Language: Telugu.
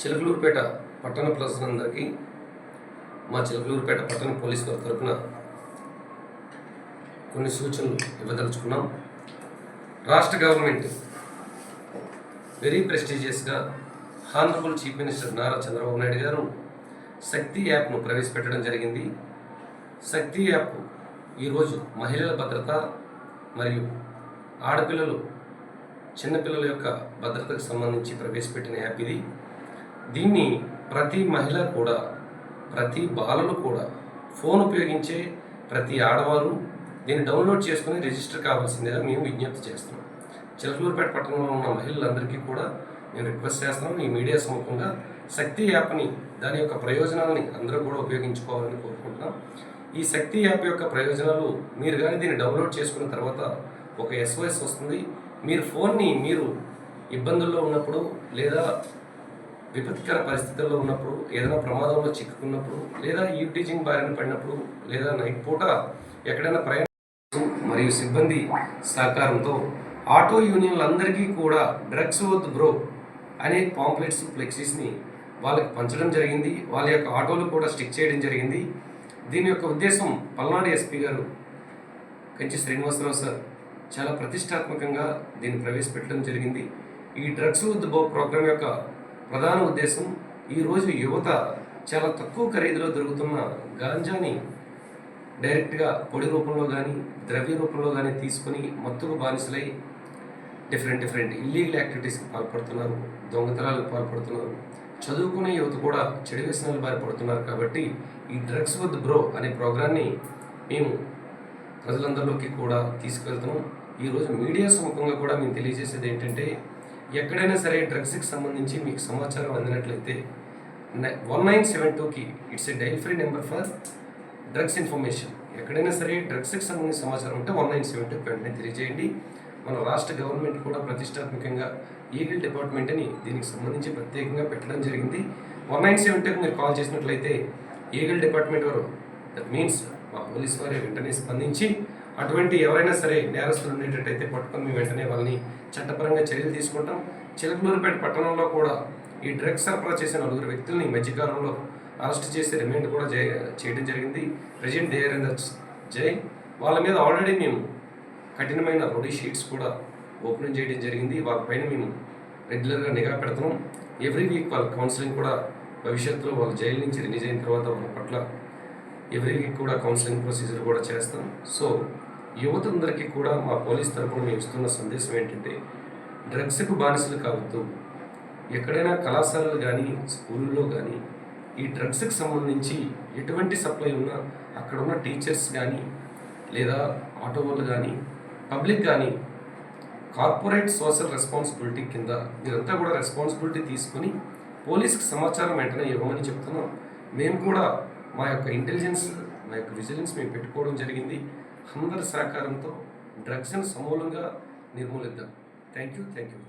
చిలకలూరుపేట పట్టణ ప్రజలందరికీ మా చిలకలూరుపేట పట్టణ పోలీసు వారి తరఫున కొన్ని సూచనలు ఇవ్వదలుచుకున్నాం. రాష్ట్ర government very ప్రెస్టీజియస్గా honourable chief minister Nara Chandrababu Naidu garu Shakti యాప్ను ప్రవేశపెట్టడం జరిగింది. శక్తి యాప్ ఈరోజు మహిళల భద్రత మరియు ఆడపిల్లలు చిన్నపిల్లల యొక్క భద్రతకు సంబంధించి ప్రవేశపెట్టిన యాప్ ఇది. దీన్ని ప్రతి మహిళ కూడా ప్రతి బాలలు కూడా ఫోన్ ఉపయోగించే ప్రతి ఆడవారు దీన్ని డౌన్లోడ్ చేసుకుని రిజిస్టర్ కావాల్సిందిగా మేము విజ్ఞప్తి చేస్తున్నాం. చిలకలూరుపేట పట్టణంలో ఉన్న మహిళలందరికీ కూడా మేము రిక్వెస్ట్ చేస్తున్నాను ఈ మీడియా సముఖంగా శక్తి యాప్ని దాని యొక్క ప్రయోజనాలని అందరూ కూడా ఉపయోగించుకోవాలని కోరుకుంటున్నాం. ఈ శక్తి యాప్ యొక్క ప్రయోజనాలు మీరు కానీ దీన్ని డౌన్లోడ్ చేసుకున్న తర్వాత ఒక ఎస్ఓఎస్ వస్తుంది. మీరు ఫోన్ని మీరు ఇబ్బందుల్లో ఉన్నప్పుడు లేదా విపత్కర పరిస్థితుల్లో ఉన్నప్పుడు ఏదైనా ప్రమాదంలో చిక్కుకున్నప్పుడు లేదా ఈ టీచింగ్ బారిన పడినప్పుడు లేదా నైట్ పూట ఎక్కడైనా ప్రయాణం మరియు సిబ్బంది సహకారంతో ఆటో యూనియన్లందరికీ కూడా డ్రగ్స్ వద్దు బ్రో అనే పాంప్లెట్స్ ఫ్లెక్సీస్ని వాళ్ళకి పంచడం జరిగింది. వాళ్ళ యొక్క ఆటోలు కూడా స్టిక్ చేయడం జరిగింది. దీని యొక్క ఉద్దేశం పల్నాడు ఎస్పీ గారు కంచి శ్రీనివాసరావు సార్ చాలా ప్రతిష్టాత్మకంగా దీన్ని ప్రవేశపెట్టడం జరిగింది. ఈ డ్రగ్స్ విత్ బో ప్రోగ్రాం యొక్క ప్రధాన ఉద్దేశం ఈరోజు యువత చాలా తక్కువ ఖరీదులో దొరుకుతున్న గాంజాని డైరెక్ట్గా పొడి రూపంలో కానీ ద్రవ్య రూపంలో కానీ తీసుకొని మత్తుకు బానిసలై డిఫరెంట్ డిఫరెంట్ ఇల్లీగల్ యాక్టివిటీస్కి పాల్పడుతున్నారు దొంగతనాలకు పాల్పడుతున్నారు. చదువుకునే యువత కూడా చెడు వ్యసనాలు బారి పడుతున్నారు కాబట్టి ఈ డ్రగ్స్ విత్ బ్రో అనే ప్రోగ్రాన్ని మేము ప్రజలందరిలోకి కూడా తీసుకెళ్తున్నాం. ఈరోజు మీడియా సముఖంగా కూడా మేము తెలియజేసేది ఏంటంటే ఎక్కడైనా సరే డ్రగ్స్కి సంబంధించి మీకు సమాచారం అందినట్లయితే వన్ నైన్ సెవెన్ టూకి it's a dial free number for drugs information. ఎక్కడైనా సరే డ్రగ్స్కి సంబంధించిన సమాచారం ఉంటే వన్ నైన్ సెవెన్ టూకి వెంటనే తెలియజేయండి. మన రాష్ట్ర గవర్నమెంట్ కూడా ప్రతిష్టాత్మకంగా ఈగల్ డిపార్ట్మెంట్ అని దీనికి సంబంధించి ప్రత్యేకంగా పెట్టడం జరిగింది. వన్ నైన్ సెవెన్ టూకి మీరు కాల్ చేసినట్లయితే ఈగల్ డిపార్ట్మెంట్ వారు దట్ మీన్స్ మా పోలీస్ వారి వెంటనే స్పందించి అటువంటి ఎవరైనా సరే నేరస్తులు ఉండేటట్టయితే పట్టుకొని మేము వెంటనే వాళ్ళని చట్టపరంగా చర్యలు తీసుకుంటాం. చిలకలూరుపేట పట్టణంలో కూడా ఈ డ్రగ్స్ సరఫరా చేసిన నలుగురు వ్యక్తుల్ని మధ్యకాలంలో అరెస్ట్ చేసి రిమాండ్ కూడా చేయడం జరిగింది. ప్రజెంట్ దేర్ ఇన్ వాళ్ళ మీద ఆల్రెడీ మేము కఠినమైన రౌడీ షీట్స్ కూడా ఓపెన్ చేయడం జరిగింది. వాళ్ళపైన మేము రెగ్యులర్గా నిఘా పెడుతున్నాం. ఎవ్రీ వీక్ వాళ్ళ కౌన్సిలింగ్ కూడా భవిష్యత్తులో వాళ్ళు జైలు నుంచి రిలీజ్ అయిన తర్వాత వాళ్ళ పట్ల ఎవ్రీ వీక్ కూడా కౌన్సిలింగ్ ప్రొసీజర్ కూడా చేస్తాం. సో యువతందరికీ కూడా మా పోలీస్ తరఫున మేము ఇస్తున్న సందేశం ఏంటంటే డ్రగ్స్కు బానిసలు కావద్దు. ఎక్కడైనా కళాశాలలు కానీ స్కూల్లో కానీ ఈ డ్రగ్స్కి సంబంధించి ఎటువంటి సప్లై ఉన్నా అక్కడ ఉన్న టీచర్స్ కానీ లేదా ఆటో వాళ్ళు కానీ పబ్లిక్ కానీ కార్పొరేట్ సోషల్ రెస్పాన్సిబిలిటీ కింద మీరంతా కూడా రెస్పాన్సిబిలిటీ తీసుకుని పోలీస్కి సమాచారం వెంటనే ఇవ్వమని చెప్తున్నాం. మేము కూడా మా యొక్క ఇంటెలిజెన్స్ మా యొక్క విజిలెన్స్ మేము పెట్టుకోవడం జరిగింది. అందరి సహకారంతో డ్రగ్స్ని సమూలంగా నిర్మూలిద్దాం. Thank you thank you